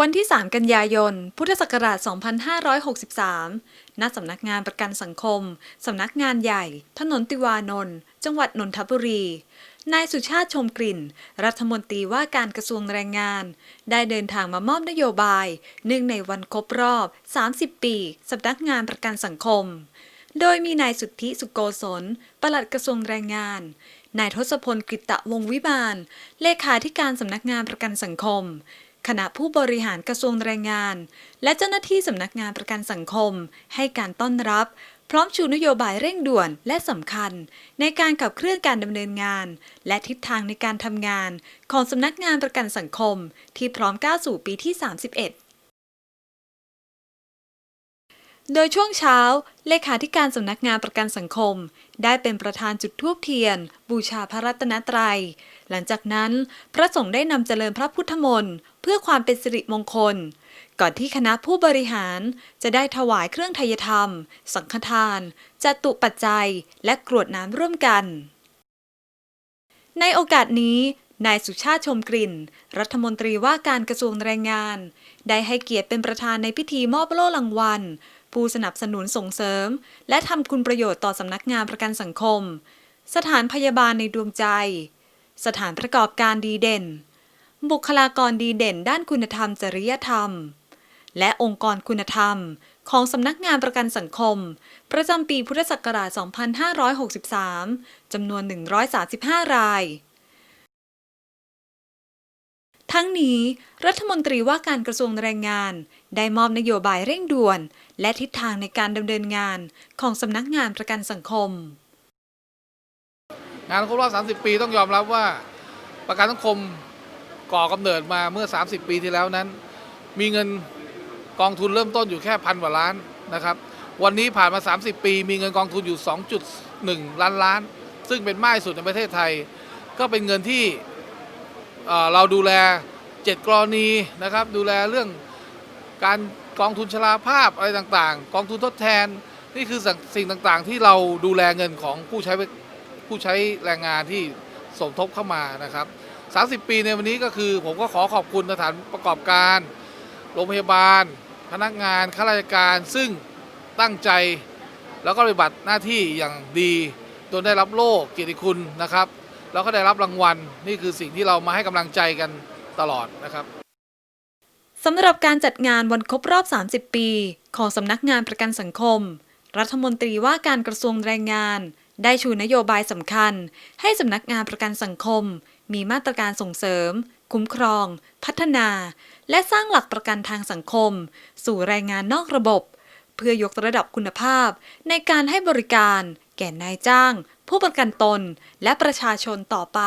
วันที่ 3 กันยายน พุทธศักราช 2563 ณ สำนักงานประกันสังคม สำนักงานใหญ่ ถนนติวานนท์ จังหวัดนนทบุรี นายสุชาติชมกลิ่น รัฐมนตรีว่าการกระทรวงแรงงาน ได้เดินทางมามอบนโยบาย เนื่องในวันครบรอบ 30 ปี สำนักงานประกันสังคม โดยมีนายสุทธิสุโกศล ปลัดกระทรวงแรงงานนายทศพลกฤตะวงศ์วิบาล เลขาธิการสำนักงานประกันสังคม คณะผู้บริหารกระทรวงแรงงาน และเจ้าหน้าที่สำนักงานประกันสังคม ให้การต้อนรับ พร้อมชูนโยบายเร่งด่วนและสำคัญ ในการขับเคลื่อนการดำเนินงาน และทิศทางในการทำงาน ของสำนักงานประกันสังคม ที่พร้อมก้าวสู่ปีที่ 31 โดยช่วงเช้า เลขาธิการสำนักงานประกันสังคม ได้เป็นประธานจุดธูปเทียน บูชาพระรัตนตรัย หลังจากนั้น พระสงฆ์ได้นำเจริญพระพุทธมนต์เพื่อความเป็นสิริมงคล ก่อนที่คณะผู้บริหารจะได้ถวายเครื่องไทยธรรม สังฆทานจตุปัจจัย และกรวดน้ำร่วมกัน ในโอกาสนี้นายสุชาติชมกลิ่น รัฐมนตรีว่าการกระทรวงแรงงาน ได้ให้เกียรติเป็นประธานในพิธีมอบโล่รางวัล ผู้สนับสนุนส่งเสริม และทำคุณประโยชน์ต่อสำนักงานประกันสังคม สถานพยาบาลในดวงใจ สถานประกอบการดีเด่น บุคลากรดีเด่นด้านคุณธรรมจริยธรรม และองค์กรคุณธรรมของสำนักงานประกันสังคม ประจำปีพุทธศักราช 2563 จำนวน 135 ราย ทั้งนี้รัฐมนตรีว่าการกระทรวงแรงงาน ได้มอบนโยบายเร่งด่วน และทิศทางในการดำเนินงานของสำนักงานประกันสังคม งานครบรอบ 30 ปีต้องยอมรับว่าประกันสังคมก่อกำเนิดมาเมื่อ 30 ปีที่แล้วนั้น มีเงินกองทุนเริ่มต้นอยู่แค่พันกว่าล้านนะครับ วันนี้ผ่านมา 30 ปี มีเงินกองทุนอยู่ 2.1 ล้านล้าน ซึ่งเป็นมากที่สุดในประเทศไทย ก็เป็นเงินที่เอ่อเราดูแล 7 กรณีนะครับ ดูแลเรื่องการกองทุนชราภาพอะไรต่างๆ กองทุนทดแทนนี่คือสิ่งต่างๆ ที่เราดูแลเงินของผู้ใช้ผู้ใช้แรงงานที่สมทบเข้ามานะครับ 30 ปีในวันนี้ก็คือ ผมก็ขอขอบคุณสถานประกอบการ โรงพยาบาล พนักงานข้าราชการซึ่งตั้งใจแล้วก็ปฏิบัติหน้าที่อย่างดีจนได้รับโล่เกียรติคุณนะครับ แล้วก็ได้รับรางวัลนี่คือสิ่งที่เรามาให้กำลังใจกัน ตลอดนะครับสำหรับการจัดงานวันครบรอบ 30 ปี ของสำนักงานประกันสังคม รัฐมนตรีว่าการกระทรวงแรงงาน ได้ชูนโยบายสำคัญ ให้สำนักงานประกันสังคม มีมาตรการส่งเสริม คุ้มครอง พัฒนา และสร้างหลักประกันทางสังคม สู่แรงงานนอกระบบ เพื่อยกระดับคุณภาพ ในการให้บริการ แก่นายจ้าง ผู้ประกันตน และประชาชนต่อไป